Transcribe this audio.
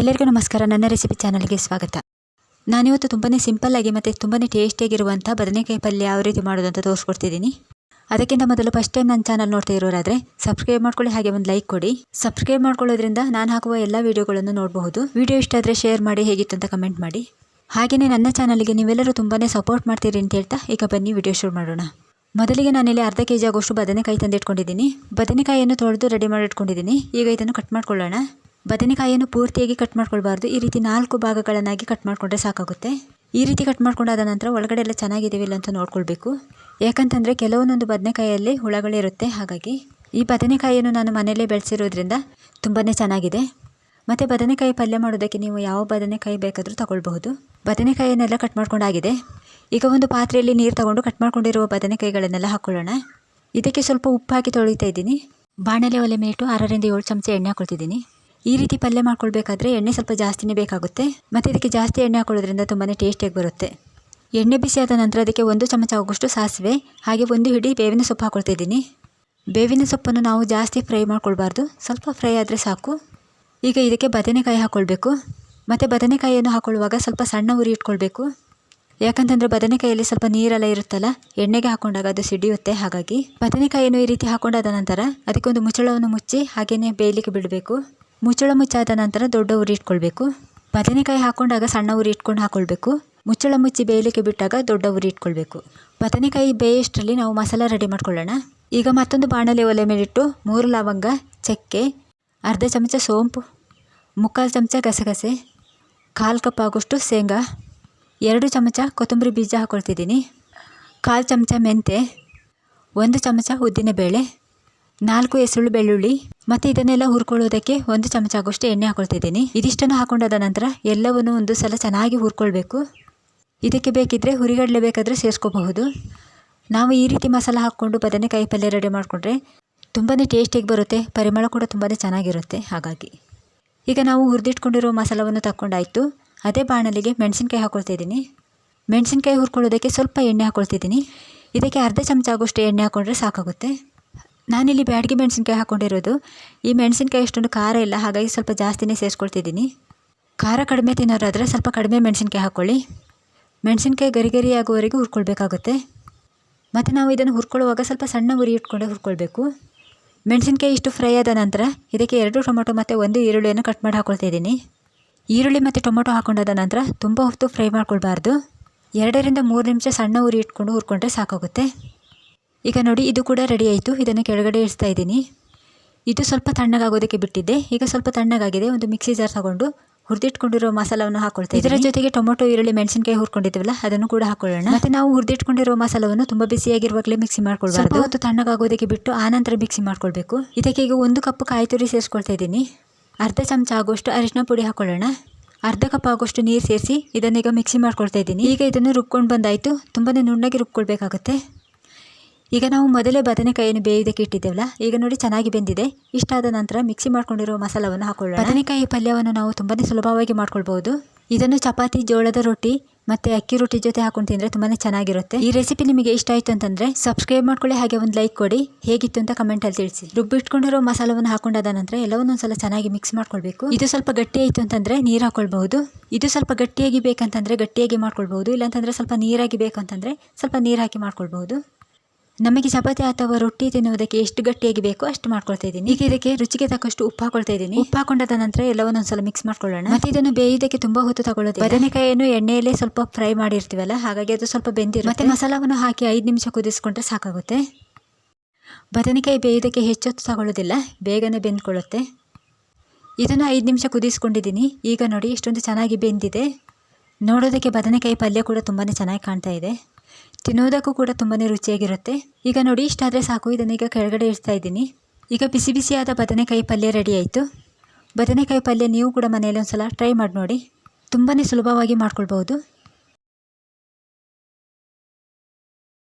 ಎಲ್ಲರಿಗೂ ನಮಸ್ಕಾರ. ನನ್ನ ರೆಸಿಪಿ ಚಾನಲ್ಗೆ ಸ್ವಾಗತ. ನಾನಿವತ್ತು ತುಂಬಾ ಸಿಂಪಲ್ಲಾಗಿ ಮತ್ತು ತುಂಬಾ ಟೇಸ್ಟಿಯಾಗಿರುವಂಥ ಬದನೆಕಾಯಿ ಪಲ್ಯ ಯಾವ ರೀತಿ ಮಾಡೋದು ಅಂತ ತೋರಿಸ್ಕೊಡ್ತಿದ್ದೀನಿ. ಅದಕ್ಕಿಂತ ಮೊದಲು ಫಸ್ಟ್ ಟೈಮ್ ನನ್ನ ಚಾನಲ್ ನೋಡ್ತಾ ಇರೋರಾದರೆ ಸಬ್ಸ್ಕ್ರೈಬ್ ಮಾಡ್ಕೊಳ್ಳಿ, ಹಾಗೆ ಒಂದು ಲೈಕ್ ಕೊಡಿ. ಸಬ್ಸ್ಕ್ರೈಬ್ ಮಾಡ್ಕೊಳ್ಳೋದ್ರಿಂದ ನಾನು ಹಾಕುವ ಎಲ್ಲ ವೀಡಿಯೋಗಳನ್ನು ನೋಡಬಹುದು. ವೀಡಿಯೋ ಇಷ್ಟ ಆದರೆ ಶೇರ್ ಮಾಡಿ, ಹೇಗಿತ್ತು ಅಂತ ಕಮೆಂಟ್ ಮಾಡಿ. ಹಾಗೆಯೇ ನನ್ನ ಚಾನಲ್ಗೆ ನೀವೆಲ್ಲರೂ ತುಂಬಾ ಸಪೋರ್ಟ್ ಮಾಡ್ತೀರಿ ಅಂತ ಹೇಳ್ತಾ ಈಗ ಬನ್ನಿ ವಿಡಿಯೋ ಶುರು ಮಾಡೋಣ. ಮೊದಲಿಗೆ ನಾನಿಲ್ಲಿ ಅರ್ಧ ಕೆ ಜಿ ಆಗೋಷ್ಟು ಬದನೆಕಾಯಿ ತಂದಿಟ್ಕೊಂಡಿದ್ದೀನಿ. ಬದನೆಕಾಯಿಯನ್ನು ತೊಳೆದು ರೆಡಿ ಮಾಡಿಟ್ಕೊಂಡಿದ್ದೀನಿ ಈಗ ಇದನ್ನು ಕಟ್ ಮಾಡ್ಕೊಳ್ಳೋಣ. ಬದನೆಕಾಯಿಯನ್ನು ಪೂರ್ತಿಯಾಗಿ ಕಟ್ ಮಾಡ್ಕೊಳ್ಬಾರ್ದು. ಈ ರೀತಿ ನಾಲ್ಕು ಭಾಗಗಳನ್ನಾಗಿ ಕಟ್ ಮಾಡಿಕೊಂಡ್ರೆ ಸಾಕಾಗುತ್ತೆ. ಈ ರೀತಿ ಕಟ್ ಮಾಡ್ಕೊಂಡಾದ ನಂತರ ಒಳಗಡೆ ಎಲ್ಲ ಚೆನ್ನಾಗಿದೆವಿಲ್ಲ ಅಂತ ನೋಡ್ಕೊಳ್ಬೇಕು. ಯಾಕಂತಂದರೆ ಕೆಲವೊಂದೊಂದು ಬದನೆಕಾಯಲ್ಲಿ ಹುಳಗಳಿರುತ್ತೆ ಹಾಗಾಗಿ ಈ ಬದನೆಕಾಯಿಯನ್ನು ನಾನು ಮನೆಯಲ್ಲೇ ಬೆಳೆಸಿರೋದ್ರಿಂದ ತುಂಬಾ ಚೆನ್ನಾಗಿದೆ. ಮತ್ತು ಬದನೆಕಾಯಿ ಪಲ್ಯ ಮಾಡೋದಕ್ಕೆ ನೀವು ಯಾವ ಬದನೆಕಾಯಿ ಬೇಕಾದರೂ ತಗೊಳ್ಬಹುದು. ಬದನೆಕಾಯಿಯನ್ನೆಲ್ಲ ಕಟ್ ಮಾಡ್ಕೊಂಡಾಗಿದೆ. ಈಗ ಒಂದು ಪಾತ್ರೆಯಲ್ಲಿ ನೀರು ತಗೊಂಡು ಕಟ್ ಮಾಡ್ಕೊಂಡಿರುವ ಬದನೆಕಾಯಿಗಳನ್ನೆಲ್ಲ ಹಾಕ್ಕೊಳ್ಳೋಣ ಇದಕ್ಕೆ ಸ್ವಲ್ಪ ಉಪ್ಪು ಹಾಕಿ ತೊಳಿತಾ ಇದ್ದೀನಿ. ಬಾಣಲೆ ಒಲೆ ಮೇಟು ಆರರಿಂದ ಏಳು ಚಮಚ ಎಣ್ಣೆ ಹಾಕೊಳ್ತಿದ್ದೀನಿ. ಈ ರೀತಿ ಪಲ್ಯ ಮಾಡ್ಕೊಳ್ಬೇಕಾದ್ರೆ ಎಣ್ಣೆ ಸ್ವಲ್ಪ ಜಾಸ್ತಿನೇ ಬೇಕಾಗುತ್ತೆ. ಮತ್ತು ಇದಕ್ಕೆ ಜಾಸ್ತಿ ಎಣ್ಣೆ ಹಾಕೊಳ್ಳೋದ್ರಿಂದ ತುಂಬಾ ಟೇಸ್ಟಿಯಾಗಿ ಬರುತ್ತೆ. ಎಣ್ಣೆ ಬಿಸಿಯಾದ ನಂತರ ಅದಕ್ಕೆ ಒಂದು ಚಮಚ ಆಗುವಷ್ಟು ಸಾಸಿವೆ, ಹಾಗೆ ಒಂದು ಹಿಡಿ ಬೇವಿನ ಸೊಪ್ಪು ಹಾಕೊಳ್ತಾ ಇದ್ದೀನಿ ಬೇವಿನ ಸೊಪ್ಪನ್ನು ನಾವು ಜಾಸ್ತಿ ಫ್ರೈ ಮಾಡ್ಕೊಳ್ಬಾರ್ದು. ಸ್ವಲ್ಪ ಫ್ರೈ ಆದರೆ ಸಾಕು. ಈಗ ಇದಕ್ಕೆ ಬದನೆಕಾಯಿ ಹಾಕ್ಕೊಳ್ಬೇಕು ಮತ್ತು ಬದನೆಕಾಯಿಯನ್ನು ಹಾಕ್ಕೊಳ್ಳುವಾಗ ಸ್ವಲ್ಪ ಸಣ್ಣ ಉರಿ ಇಟ್ಕೊಳ್ಬೇಕು. ಯಾಕಂತಂದರೆ ಬದನೆಕಾಯಲ್ಲಿ ಸ್ವಲ್ಪ ನೀರೆಲ್ಲ ಇರುತ್ತಲ್ಲ, ಎಣ್ಣೆಗೆ ಹಾಕೊಂಡಾಗ ಅದು ಸಿಡಿಯುತ್ತೆ ಹಾಗಾಗಿ. ಬದನೆಕಾಯಿಯನ್ನು ಈ ರೀತಿ ಹಾಕೊಂಡಾದ ನಂತರ ಅದಕ್ಕೊಂದು ಮುಚ್ಚಳವನ್ನು ಮುಚ್ಚಿ ಹಾಗೆಯೇ ಬೇಯಲಿಕ್ಕೆ ಬಿಡಬೇಕು. ಮುಚ್ಚಳ ಮುಚ್ಚಾದ ನಂತರ ದೊಡ್ಡ ಉರಿ ಇಟ್ಕೊಳ್ಬೇಕು. ಬದನೆಕಾಯಿ ಹಾಕೊಂಡಾಗ ಸಣ್ಣ ಉರಿ ಇಟ್ಕೊಂಡು ಹಾಕ್ಕೊಳ್ಬೇಕು ಮುಚ್ಚಳ ಮುಚ್ಚಿ ಬೇಯಲಿಕ್ಕೆ ಬಿಟ್ಟಾಗ ದೊಡ್ಡ ಉರಿ ಇಟ್ಕೊಳ್ಬೇಕು. ಬದನೆಕಾಯಿ ಬೇಯಷ್ಟರಲ್ಲಿ ನಾವು ಮಸಾಲ ರೆಡಿ ಮಾಡ್ಕೊಳ್ಳೋಣ. ಈಗ ಮತ್ತೊಂದು ಬಾಣಲೆ ಒಲೆ ಮೇಲಿಟ್ಟು ಮೂರು ಲವಂಗ, ಚಕ್ಕೆ, ಅರ್ಧ ಚಮಚ ಸೋಂಪು, ಮುಕ್ಕಾಲು ಚಮಚ ಗಸಗಸೆ, ಕಾಲು ಕಪ್ ಆಗೋಷ್ಟು ಶೇಂಗಾ, ಎರಡು ಚಮಚ ಕೊತ್ತಂಬರಿ ಬೀಜ ಹಾಕ್ಕೊಳ್ತಿದ್ದೀನಿ ಕಾಲು ಚಮಚ ಮೆಂತೆ ಒಂದು ಚಮಚ ಉದ್ದಿನಬೇಳೆ ನಾಲ್ಕು ಹೆಸರು ಬೆಳ್ಳುಳ್ಳಿ ಮತ್ತು ಇದನ್ನೆಲ್ಲ ಹುರ್ಕೊಳ್ಳೋದಕ್ಕೆ ಒಂದು ಚಮಚ ಆಗೋಷ್ಟು ಎಣ್ಣೆ ಹಾಕೊಳ್ತಿದ್ದೀನಿ. ಇದಿಷ್ಟನ್ನು ಹಾಕೊಂಡಾದ ನಂತರ ಎಲ್ಲವನ್ನು ಒಂದು ಸಲ ಚೆನ್ನಾಗಿ ಹುರ್ಕೊಳ್ಬೇಕು. ಇದಕ್ಕೆ ಬೇಕಿದ್ದರೆ ಹುರಿಗಡಲೆ ಬೇಕಾದರೆ ಸೇರಿಸ್ಕೋಬಹುದು. ನಾವು ಈ ರೀತಿ ಮಸಾಲ ಹಾಕ್ಕೊಂಡು ಬದನೆಕಾಯಿ ಪಲ್ಯ ರೆಡಿ ಮಾಡಿಕೊಂಡ್ರೆ ತುಂಬಾ ಟೇಸ್ಟಿಯಾಗಿ ಬರುತ್ತೆ, ಪರಿಮಳ ಕೂಡ ತುಂಬಾ ಚೆನ್ನಾಗಿರುತ್ತೆ ಹಾಗಾಗಿ. ಈಗ ನಾವು ಹುರಿದಿಟ್ಕೊಂಡಿರೋ ಮಸಾಲವನ್ನು ತಕ್ಕೊಂಡಾಯಿತು. ಅದೇ ಬಾಣಲಿಗೆ ಮೆಣಸಿನ್ಕಾಯಿ ಹಾಕ್ಕೊಳ್ತಿದ್ದೀನಿ ಮೆಣಸಿನ್ಕಾಯಿ ಹುರ್ಕೊಳ್ಳೋದಕ್ಕೆ ಸ್ವಲ್ಪ ಎಣ್ಣೆ ಹಾಕ್ಕೊಳ್ತಿದ್ದೀನಿ ಇದಕ್ಕೆ ಅರ್ಧ ಚಮಚ ಆಗೋಷ್ಟು ಎಣ್ಣೆ ಹಾಕ್ಕೊಂಡ್ರೆ ಸಾಕಾಗುತ್ತೆ. ನಾನಿಲ್ಲಿ ಬ್ಯಾಡಗಿ ಮೆಣಸಿನ್ಕಾಯಿ ಹಾಕ್ಕೊಂಡಿರೋದು ಈ ಮೆಣಸಿನ್ಕಾಯಿ ಅಷ್ಟೊಂದು ಖಾರ ಇಲ್ಲ, ಹಾಗಾಗಿ ಸ್ವಲ್ಪ ಜಾಸ್ತಿನೇ ಸೇರಿಸ್ಕೊಳ್ತಿದ್ದೀನಿ. ಖಾರ ಕಡಿಮೆ ತಿನ್ನೋರಾದರೆ ಸ್ವಲ್ಪ ಕಡಿಮೆ ಮೆಣಸಿನ್ಕಾಯಿ ಹಾಕ್ಕೊಳ್ಳಿ ಮೆಣಸಿನ್ಕಾಯಿ ಗರಿ ಗರಿ ಆಗುವವರೆಗೂ ಹುರ್ಕೊಳ್ಬೇಕಾಗುತ್ತೆ. ಮತ್ತು ನಾವು ಇದನ್ನು ಹುರ್ಕೊಳ್ಳುವಾಗ ಸ್ವಲ್ಪ ಸಣ್ಣ ಉರಿ ಇಟ್ಕೊಂಡೆ ಹುರ್ಕೊಳ್ಬೇಕು. ಮೆಣಸಿನ್ಕಾಯಿ ಇಷ್ಟು ಫ್ರೈ ಆದ ನಂತರ ಇದಕ್ಕೆ ಎರಡು ಟೊಮೊಟೊ ಮತ್ತು ಒಂದು ಈರುಳ್ಳಿಯನ್ನು ಕಟ್ ಮಾಡಿ ಹಾಕ್ಕೊಳ್ತಾ ಇದ್ದೀನಿ ಈರುಳ್ಳಿ ಮತ್ತು ಟೊಮೊಟೊ ಹಾಕ್ಕೊಂಡಾದ ನಂತರ ತುಂಬ ಹೊತ್ತು ಫ್ರೈ ಮಾಡ್ಕೊಳ್ಬಾರ್ದು. ಎರಡರಿಂದ ಮೂರು ನಿಮಿಷ ಸಣ್ಣ ಉರಿ ಇಟ್ಕೊಂಡು ಹುರ್ಕೊಂಡ್ರೆ ಸಾಕಾಗುತ್ತೆ. ಈಗ ನೋಡಿ ಇದು ಕೂಡ ರೆಡಿ ಆಯಿತು. ಇದನ್ನು ಕೆಳಗಡೆ ಇಳಿಸ್ತಾ ಇದ್ದೀನಿ. ಇದು ಸ್ವಲ್ಪ ತಣ್ಣಗಾಗೋದಕ್ಕೆ ಬಿಟ್ಟಿದ್ದೆ. ಈಗ ಸ್ವಲ್ಪ ತಣ್ಣಗಾಗಿದೆ. ಒಂದು ಮಿಕ್ಸಿ ಜಾರ್ ತಗೊಂಡು ಹುರಿದಿಟ್ಕೊಂಡಿರೋ ಮಸಾಲವನ್ನು ಹಾಕೊಳ್ತೀವಿ ಇದರ ಜೊತೆಗೆ ಟೊಮೊಟೊ ಈರುಳ್ಳಿ ಮೆಣಸಿನಕಾಯಿ ಹುರ್ಕೊಂಡಿದ್ದೀವಲ್ಲ ಅದನ್ನು ಕೂಡ ಹಾಕೊಳ್ಳೋಣ. ಮತ್ತೆ ನಾವು ಹುರಿದಿಟ್ಕೊಂಡಿರೋ ಮಸಾಲವನ್ನು ತುಂಬ ಬಿಸಿಯಾಗಿರುವಾಗಲೇ ಮಿಕ್ಸಿ ಮಾಡ್ಕೊಳ್ಬಾರ್ದು. ಹೊತ್ತು ತಣ್ಣಗಾಗೋದಕ್ಕೆ ಬಿಟ್ಟು ಆನಂತರ ಮಿಕ್ಸಿ ಮಾಡ್ಕೊಳ್ಬೇಕು. ಇದಕ್ಕೆ ಈಗ ಒಂದು ಕಪ್ ಕಾಯಿ ತುರಿ ಸೇರಿಸ್ಕೊಳ್ತಾ ಇದ್ದೀನಿ. ಅರ್ಧ ಚಮಚ ಆಗೋಷ್ಟು ಅರಿಶಿನ ಪುಡಿ ಹಾಕೊಳ್ಳೋಣ. ಅರ್ಧ ಕಪ್ ಆಗೋಷ್ಟು ನೀರು ಸೇರಿಸಿ ಇದನ್ನೀಗ ಮಿಕ್ಸಿ ಮಾಡ್ಕೊಳ್ತಾ ಇದ್ದೀನಿ. ಈಗ ಇದನ್ನು ರುಬ್ಕೊಂಡು ಬಂದಾಯಿತು. ತುಂಬಾ ನುಣ್ಣಗೆ ರುಬ್ಕೊಳ್ಬೇಕಾಗುತ್ತೆ. ಈಗ ನಾವು ಮೊದಲೇ ಬದನೆಕಾಯಿಯನ್ನು ಬೇಯೋದಕ್ಕೆ ಇಟ್ಟಿದ್ದೇವಲ್ಲ, ಈಗ ನೋಡಿ ಚೆನ್ನಾಗಿ ಬೆಂದಿದೆ. ಇಷ್ಟಾದ ನಂತರ ಮಿಕ್ಸಿ ಮಾಡ್ಕೊಂಡಿರೋ ಮಸಾಲವನ್ನು ಹಾಕೊಳ್ಳೋಣ. ಬದನೆಕಾಯಿ ಪಲ್ಯವನ್ನು ನಾವು ತುಂಬಾ ಸುಲಭವಾಗಿ ಮಾಡ್ಕೊಳ್ಬಹುದು. ಇದನ್ನು ಚಪಾತಿ, ಜೋಳದ ರೊಟ್ಟಿ ಮತ್ತು ಅಕ್ಕಿ ರೊಟ್ಟಿ ಜೊತೆ ಹಾಕೊಂಡು ತಿಂದರೆ ತುಂಬಾ ಚೆನ್ನಾಗಿರುತ್ತೆ. ಈ ರೆಸಿಪಿ ನಿಮಗೆ ಇಷ್ಟ ಆಯಿತು ಅಂತಂದರೆ ಸಬ್ಸ್ಕ್ರೈಬ್ ಮಾಡ್ಕೊಳ್ಳಿ, ಹಾಗೆ ಒಂದು ಲೈಕ್ ಕೊಡಿ. ಹೇಗಿತ್ತು ಅಂತ ಕಮೆಂಟಲ್ಲಿ ತಿಳಿಸಿ. ರುಬ್ಬಿಟ್ಕೊಂಡಿರೋ ಮಸಾಲವನ್ನು ಹಾಕೊಂಡಾದ ನಂತರ ಎಲ್ಲವನ್ನೊಂದ್ಸಲ ಚೆನ್ನಾಗಿ ಮಿಕ್ಸ್ ಮಾಡ್ಕೊಳ್ಬೇಕು. ಇದು ಸ್ವಲ್ಪ ಗಟ್ಟಿ ಆಯಿತು ಅಂತಂದರೆ ನೀರು ಹಾಕೊಳ್ಬಹುದು. ಇದು ಸ್ವಲ್ಪ ಗಟ್ಟಿಯಾಗಿ ಬೇಕಂತಂದರೆ ಗಟ್ಟಿಯಾಗಿ ಮಾಡ್ಕೊಳ್ಬಹುದು. ಇಲ್ಲಾಂತಂದರೆ ಸ್ವಲ್ಪ ನೀರಾಗಿ ಬೇಕಂತಂದರೆ ಸ್ವಲ್ಪ ನೀರು ಹಾಕಿ ಮಾಡ್ಕೊಳ್ಬಹುದು. ನಮಗೆ ಚಪಾತಿ ಅಥವಾ ರೊಟ್ಟಿ ತಿನ್ನುವುದಕ್ಕೆ ಎಷ್ಟು ಗಟ್ಟಿಯಾಗಿ ಬೇಕೋ ಅಷ್ಟು ಮಾಡ್ಕೊಳ್ತಾ ಇದ್ದೀನಿ. ಈಗ ಇದಕ್ಕೆ ರುಚಿಗೆ ತಕ್ಕಷ್ಟು ಉಪ್ಪು ಹಾಕೊಳ್ತಾ ಇದ್ದೀನಿ. ಉಪ್ಪು ಹಾಕೊಂಡಾದ ನಂತರ ಎಲ್ಲವನ್ನೊಂದ್ಸಲ ಮಿಕ್ಸ್ ಮಾಡ್ಕೊಳ್ಳೋಣ. ಮತ್ತೆ ಇದನ್ನು ಬೇಯೋದಕ್ಕೆ ತುಂಬಾ ಹೊತ್ತು ತಗೊಳ್ಳೋದು ಬದನೆಕಾಯಿಯನ್ನು ಎಣ್ಣೆಯಲ್ಲೇ ಸ್ವಲ್ಪ ಫ್ರೈ ಮಾಡಿರ್ತೀವಲ್ಲ, ಹಾಗಾಗಿ ಅದು ಸ್ವಲ್ಪ ಬೆಂದಿರುತ್ತೆ. ಮತ್ತೆ ಮಸಾಲವನ್ನು ಹಾಕಿ ಐದು ನಿಮಿಷ ಕುದಿಸ್ಕೊಂಡ್ರೆ ಸಾಕಾಗುತ್ತೆ. ಬದನೆಕಾಯಿ ಬೇಯೋದಕ್ಕೆ ಹೆಚ್ಚೊತ್ತು ತಗೊಳ್ಳೋದಿಲ್ಲ, ಬೇಗನೆ ಬೆಂದ್ಕೊಳ್ಳುತ್ತೆ. ಇದನ್ನು ಐದು ನಿಮಿಷ ಕುದಿಸ್ಕೊಂಡಿದ್ದೀನಿ. ಈಗ ನೋಡಿ ಇಷ್ಟೊಂದು ಚೆನ್ನಾಗಿ ಬೆಂದಿದೆ. ನೋಡೋದಕ್ಕೆ ಬದನೆಕಾಯಿ ಪಲ್ಯ ಕೂಡ ತುಂಬಾ ಚೆನ್ನಾಗಿ ಕಾಣ್ತಾ ಇದೆ. ತಿನ್ನೋದಕ್ಕೂ ಕೂಡ ತುಂಬಾ ರುಚಿಯಾಗಿರುತ್ತೆ. ಈಗ ನೋಡಿ ಇಷ್ಟಾದರೆ ಸಾಕು. ಇದನ್ನು ಈಗ ಕೆಳಗಡೆ ಇಡ್ತಾ ಇದ್ದೀನಿ. ಈಗ ಬಿಸಿ ಬಿಸಿಯಾದ ಬದನೆಕಾಯಿ ಪಲ್ಯ ರೆಡಿ ಆಯಿತು. ಬದನೆಕಾಯಿ ಪಲ್ಯ ನೀವು ಕೂಡ ಮನೆಯಲ್ಲಿ ಒಂದು ಸಲ ಟ್ರೈ ಮಾಡಿ ನೋಡಿ ತುಂಬಾ ಸುಲಭವಾಗಿ ಮಾಡ್ಕೊಳ್ಬೋದು